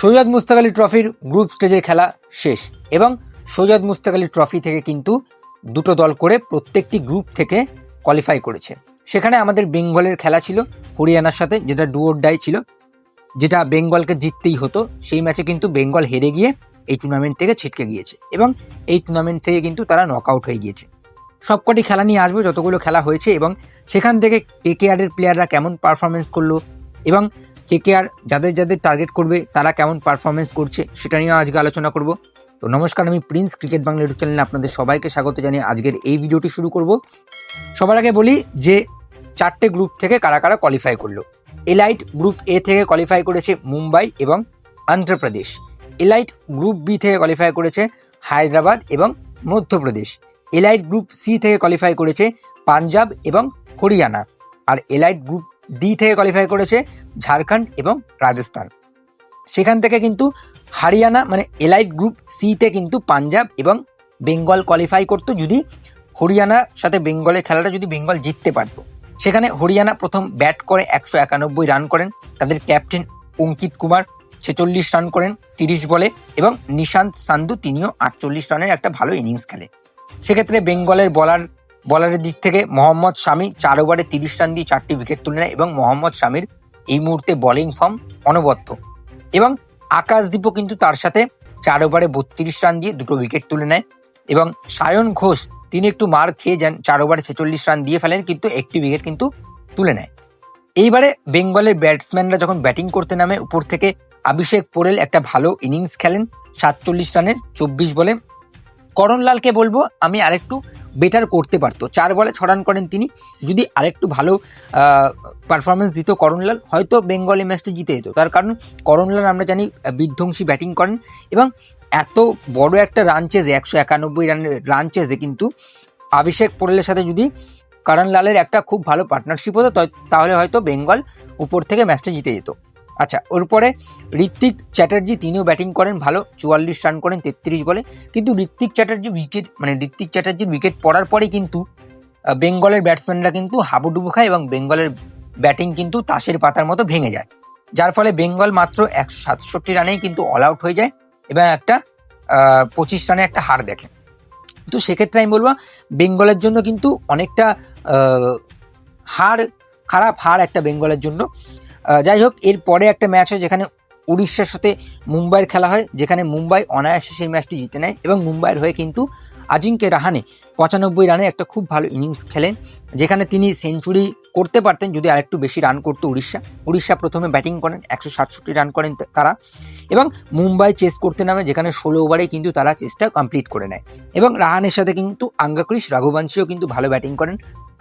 সৈয়দ মুস্তাক আলী ট্রফির গ্রুপ স্টেজের খেলা শেষ এবং সৈয়দ মুস্তাক আলী ট্রফি থেকে কিন্তু দুটো দল করে প্রত্যেকটি গ্রুপ থেকে কোয়ালিফাই করেছে। সেখানে আমাদের বেঙ্গলের খেলা ছিল, হরিয়ানার সাথে, যেটা ডুয়োর ডাই ছিল, যেটা বেঙ্গলকে জিততেই হতো। সেই ম্যাচে কিন্তু বেঙ্গল হেরে গিয়ে এই টুর্নামেন্ট থেকে ছিটকে গিয়েছে এবং এই টুর্নামেন্ট থেকে কিন্তু তারা নকআউট হয়ে গিয়েছে। সবকটি খেলা নিয়ে আসব, যতগুলো খেলা হয়েছে এবং সেখান থেকে কেকেআরের প্লেয়াররা কেমন পারফরমেন্স করল এবং কেকেআর যাদের যাদের টার্গেট করবে, তারা কেমন পারফরমেন্স করছে, সেটা নিয়ে আজকে আলোচনা করব। তো নমস্কার, আমি প্রিন্স ক্রিকেট বাংলা ইউটিউব চ্যানেলে আপনাদের সবাইকে স্বাগত জানিয়ে আজকের এই ভিডিওটি শুরু করব। সবার আগে বলি যে চারটে গ্রুপ থেকে কারা কারা কোয়ালিফাই করল। এলাইট গ্রুপ এ থেকে কোয়ালিফাই করেছে মুম্বাই এবং অন্ধ্রপ্রদেশ এলাইট গ্রুপ বি থেকে কোয়ালিফাই করেছে হায়দ্রাবাদ এবং মধ্যপ্রদেশ। এলাইট গ্রুপ সি থেকে কোয়ালিফাই করেছে পাঞ্জাব এবং হরিয়ানা। আর এলাইট গ্রুপ ডি থেকে কোয়ালিফাই করেছে ঝাড়খণ্ড এবং রাজস্থান। সেখান থেকে কিন্তু হরিয়ানা মানে এলাইট গ্রুপ সিতে কিন্তু পাঞ্জাব এবং বেঙ্গল কোয়ালিফাই করতো যদি হরিয়ানার সাথে বেঙ্গলের খেলাটা যদি বেঙ্গল জিততে পারতো। সেখানে হরিয়ানা প্রথম ব্যাট করে একশো একানব্বই রান করেন। তাদের ক্যাপ্টেন অঙ্কিত কুমার ছেচল্লিশ রান করেন তিরিশ বলে এবং নিশান্ত সান্ধু তিনিও আটচল্লিশ রানের একটা ভালো ইনিংস খেলে। সেক্ষেত্রে বেঙ্গলের বলার বলারের দিক থেকে মোহাম্মদ শামি চার ওভারে তিরিশ রান দিয়ে চারটি উইকেট তুলে নেয় এবং মোহাম্মদ শামির এই মুহূর্তে বোলিং ফর্ম অনবদ্য। এবং আকাশদীপও কিন্তু তার সাথে চার ওভারে বত্রিশ রান দিয়ে দুটো উইকেট তুলে নেয় এবং সায়ন ঘোষ, তিনি একটু মার খেয়ে যান, চার ওভারে ছেচল্লিশ রান দিয়ে ফেলেন কিন্তু একটি উইকেট কিন্তু তুলে নেয়। এইবারে বেঙ্গলের ব্যাটসম্যানরা যখন ব্যাটিং করতে নামে, উপর থেকে অভিষেক পোরেল একটা ভালো ইনিংস খেলেন, সাতচল্লিশ রানের চব্বিশ বলে। করণলালকে বলব, আমি আরেকটু বেটার করতে পারতো। চার বলে ছ রান করেন তিনি। যদি আরেকটু ভালো পারফরমেন্স দিত করণলাল, হয়তো বেঙ্গল ম্যাচটি জিতে যেত। তার কারণ করণলাল আমরা জানি বিধ্বংসী ব্যাটিং করেন এবং এত বড় একটা রান চেজে একশো একানব্বই রানের রান চেজে কিন্তু অভিষেক পোরেলের সাথে যদি করণলালের একটা খুব ভালো পার্টনারশিপ হতো তাহলে হয়তো বেঙ্গল উপর থেকে ম্যাচটা জিতে যেত। আচ্ছা ওর পরে ঋত্বিক চ্যাটার্জি তিনিও ব্যাটিং করেন ভালো, চুয়াল্লিশ রান করেন তেত্রিশ বলে। কিন্তু ঋত্বিক চ্যাটার্জি উইকেট মানে ঋত্বিক চ্যাটার্জির উইকেট পড়ার পরে কিন্তু বেঙ্গলের ব্যাটসম্যানরা কিন্তু হাবুডুবু খায় এবং বেঙ্গলের ব্যাটিং কিন্তু তাসের পাতার মতো ভেঙে যায়। যার ফলে বেঙ্গল মাত্র একশো সাতষট্টি রানেই কিন্তু অল আউট হয়ে যায় এবং একটা পঁচিশ রানে একটা হার দেখে। তো সেক্ষেত্রে আমি বলব, বেঙ্গলের জন্য কিন্তু অনেকটা হার, খারাপ হার একটা বেঙ্গলের জন্য। যাই হোক, এর পরে একটা ম্যাচ হয় যেখানে উড়িষ্যার সাথে মুম্বাইয়ের খেলা হয়, যেখানে মুম্বাই অনায়াসে সেই ম্যাচটি জিতে নেয় এবং মুম্বাইয়ের হয়ে কিন্তু আজিঙ্কে রাহানে পঁচানব্বই রানে একটা খুব ভালো ইনিংস খেলেন, যেখানে তিনি সেঞ্চুরি করতে পারতেন যদি আরেকটু বেশি রান করতো উড়িষ্যা। উড়িষ্যা প্রথমে ব্যাটিং করেন, একশো সাতষট্টি রান করেন তারা এবং মুম্বাই চেস করতে নামে, যেখানে ষোলো ওভারেই কিন্তু তারা চেসটা কমপ্লিট করে নেয়। এবং রাহানের সাথে কিন্তু আঙ্গাক্রিস রাঘুবংশীও কিন্তু ভালো ব্যাটিং করেন,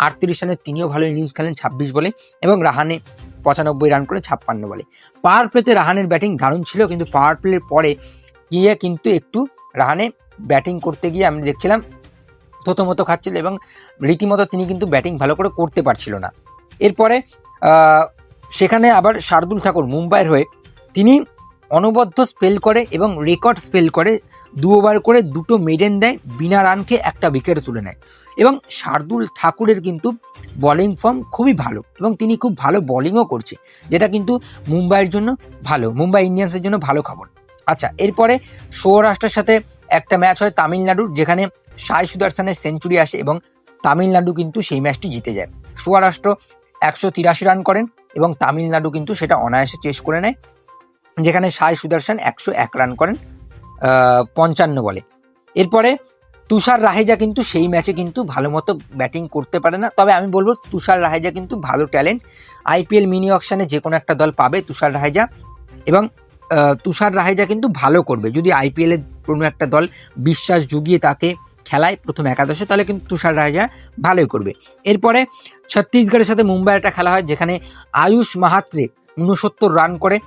আটত্রিশ রানের তিনিও ভালো ইনিংস খেলেন ছাব্বিশ বলে এবং রাহানে পঁচানব্বই রান করে ছাপ্পান্ন বলে। পাওয়ার প্লেতে রাহানের ব্যাটিং দারুণ ছিল, কিন্তু পাওয়ার প্লের পরে গিয়ে কিন্তু একটু রাহানে ব্যাটিং করতে গিয়ে আমি দেখছিলাম থতমত খাচ্ছিল এবং রীতিমতো তিনি কিন্তু ব্যাটিং ভালো করে করতে পারছিল না। এরপরে সেখানে আবার শার্দুল ঠাকুর মুম্বাইয়ের হয়ে তিনি অনবদ্য স্পেল করে এবং রেকর্ড স্পেল করে দু ওভার করে দুটো মেডেন দেয়, বিনা রানকে একটা উইকেট তুলে নেয়। এবং শার্দুল ঠাকুরের কিন্তু বোলিং ফর্ম খুবই ভালো এবং তিনি খুব ভালো বোলিংও করছে, যেটা কিন্তু মুম্বাইয়ের জন্য ভালো, মুম্বাই ইন্ডিয়ান্সের জন্য ভালো খবর। আচ্ছা এরপরে সৌরাষ্ট্রের সাথে একটা ম্যাচ হয় তামিলনাড়ুর, যেখানে সাই সুদর্শনের সেঞ্চুরি আসে এবং তামিলনাড়ু কিন্তু সেই ম্যাচটি জিতে যায়। সৌরাষ্ট্র একশো তিরাশি রান করেন এবং তামিলনাড়ু কিন্তু সেটা অনায়াসে চেস করে নেয়, যেখানে সাই সুদর্শন একশো এক রান করেন পঞ্চান্ন বলে। এরপরে তুষার রাহেজা কিন্তু সেই ম্যাচে কিন্তু ভালো মতো ব্যাটিং করতে পারে না। তবে আমি বলব, তুষার রাহেজা কিন্তু ভালো ট্যালেন্ট। আইপিএল মিনি অকশনে যে কোনো একটা দল পাবে তুষার রাহেজা। এবং তুষার রাহেজা কিন্তু ভালো করবে। যদি আইপিএলে কোনো একটা দল বিশ্বাস জুগিয়ে তাকে খেলায় প্রথম একাদশে, তাহলে কিন্তু তুষার রাহেজা ভালোই করবে। এরপরে ছত্তিশগড়ের সাথে মুম্বাই একটা খেলা হয়, যেখানে আয়ুষ মাহাত্রে উনসত্তর রান করে।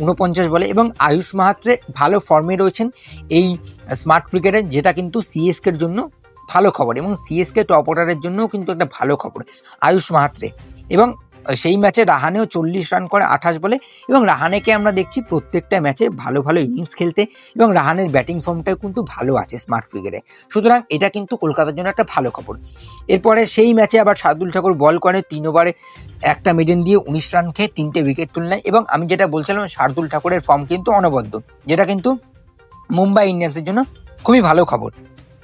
উনপঞ্চাশ বলে এবং আয়ুষ মাহাত্রে ভালো ফর্মে রয়েছেন এই স্মার্ট ক্রিকেটে যেটা কিন্তু সিএসকের জন্য ভালো খবর এবং সিএসকে টপ অর্ডারের জন্যও কিন্তু একটা ভালো খবর, আয়ুষ মাহাত্রে। এবং সেই ম্যাচে রাহানেও চল্লিশ রান করে আঠাশ বলে এবং রাহানেকে আমরা দেখছি প্রত্যেকটা ম্যাচে ভালো ভালো ইনিংস খেলতে এবং রাহানের ব্যাটিং ফর্মটাও কিন্তু ভালো আছে স্মার্ট ক্রিকেটে সুতরাং এটা কিন্তু কলকাতার জন্য একটা ভালো খবর। এরপরে সেই ম্যাচে আবার শার্দুল ঠাকুর বল করে তিন ওভারে একটা মিডেন দিয়ে উনিশ রান খেয়ে তিনটে উইকেট তুলনায় এবং আমি যেটা বলছিলাম শার্দুল ঠাকুরের ফর্ম কিন্তু অনবদ্য, যেটা কিন্তু মুম্বাই ইন্ডিয়ান্সের জন্য খুবই ভালো খবর।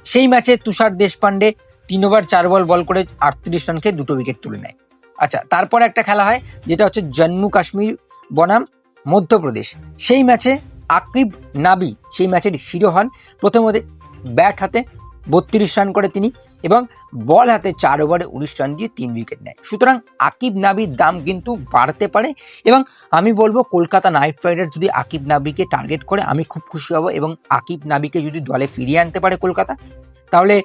সেই ম্যাচে তুষার দেশপান্ডে তিন ওভার চার বল বল করে আটত্রিশ রান খেয়ে দুটো উইকেট তুলে নেয়। আচ্ছা তারপরে একটা খেলা হয়, যেটা হচ্ছে জম্মু কাশ্মীর বনাম, মধ্যপ্রদেশ। সেই ম্যাচে আকিব নাবি, সেই ম্যাচের হিরো হন। প্রথমত ব্যাট হাতে বত্রিশ রান করে তিনি এবং বল হাতে চার ওভারে উনিশ রান দিয়ে তিন উইকেট নেয়। সুতরাং আকিব নাবির দাম কিন্তু বাড়তে পারে এবং আমি বলব কলকাতা নাইট রাইডার যদি আকিব নাবিকে টার্গেট করে, আমি খুব খুশি হব এবং আকিব নাবিকে যদি দলে ফিরিয়ে আনতে পারে কলকাতা, তাহলে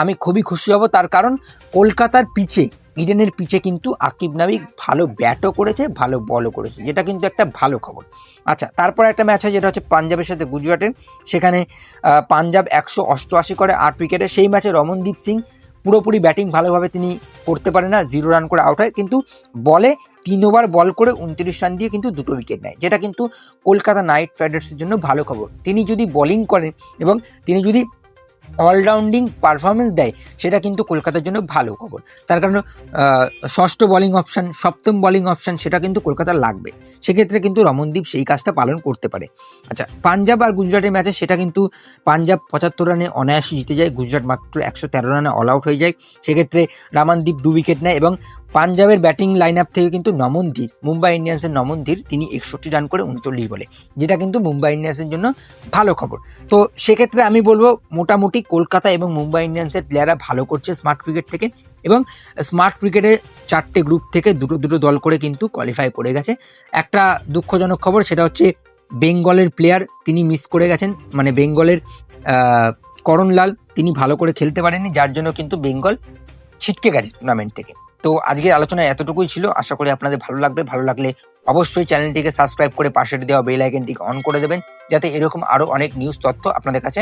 আমি খুবই খুশি হব। তার কারণ কলকাতার পিচে ইডেনের পিচে কিন্তু আকিব নাবিক ভালো ব্যাটও করেছে, ভালো বলও করেছে, যেটা কিন্তু একটা ভালো খবর। আচ্ছা তারপর একটা ম্যাচ হয়, যেটা হচ্ছে পাঞ্জাবের সাথে গুজরাটের। সেখানে পাঞ্জাব একশো অষ্টআশি করে আট উইকেটে। সেই ম্যাচে রমনদীপ সিং পুরোপুরি ব্যাটিং ভালোভাবে তিনি করতে পারে না, জিরো রান করে আউট হয়। কিন্তু বলে তিন ওভার বল করে উনত্রিশ রান দিয়ে কিন্তু দুটো উইকেট নেয়, যেটা কিন্তু কলকাতা নাইট রাইডার্সের জন্য ভালো খবর। তিনি যদি বোলিং করেন এবং তিনি যদি অলরাউন্ডিং পারফরমেন্স দেয়, সেটা কিন্তু কলকাতার জন্য ভালো খবর। তার কারণ ষষ্ঠ বলিং অপশান সপ্তম বলিং অপশান সেটা কিন্তু কলকাতার লাগবে। সেক্ষেত্রে কিন্তু রমনদীপ সেই কাজটা পালন করতে পারে। আচ্ছা পাঞ্জাব আর গুজরাটের ম্যাচে সেটা কিন্তু পাঞ্জাব পঁচাত্তর রানে অনায়াসে জিতে যায়, গুজরাট মাত্র একশো তেরো রানে অল আউট হয়ে যায়। সেক্ষেত্রে রামানদীপ দু উইকেট নেয় এবং পাঞ্জাবের ব্যাটিং লাইন আপ থেকে কিন্তু নমনধীর মুম্বাই ইন্ডিয়ান্সের নমনধীর তিনি একষট্টি রান করে উনচল্লিশ বলে। যেটা কিন্তু মুম্বাই ইন্ডিয়ান্সের জন্য ভালো খবর। তো সেক্ষেত্রে আমি বলব মোটামুটি কলকাতা এবং মুম্বাই ইন্ডিয়ান্সের প্লেয়াররা ভালো করছে স্মার্ট ক্রিকেট থেকে এবং স্মার্ট ক্রিকেটে চারটে গ্রুপ থেকে দুটো দুটো দল করে কিন্তু কোয়ালিফাই করে গেছে। একটা দুঃখজনক খবর, সেটা হচ্ছে বেঙ্গলের প্লেয়ার তিনি মিস করে গেছেন মানে বেঙ্গলের করণলাল তিনি ভালো করে খেলতে পারেননি, যার জন্য কিন্তু বেঙ্গল ছিটকে গেছে টুর্নামেন্ট থেকে। তো আজকের আলোচনা এতটুকুই ছিল। আশা করি আপনাদের ভালো লাগবে। ভালো লাগলে অবশ্যই চ্যানেলটিকে সাবস্ক্রাইব করে পাশে দেওয়া বেল আইকনটিকে অন করে দেবেন, যাতে এরকম আরও অনেক নিউজ তথ্য আপনাদের কাছে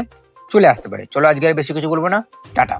চলে আসতে পারে। চলো আজকে আর বেশি কিছু বলব না। টাটা।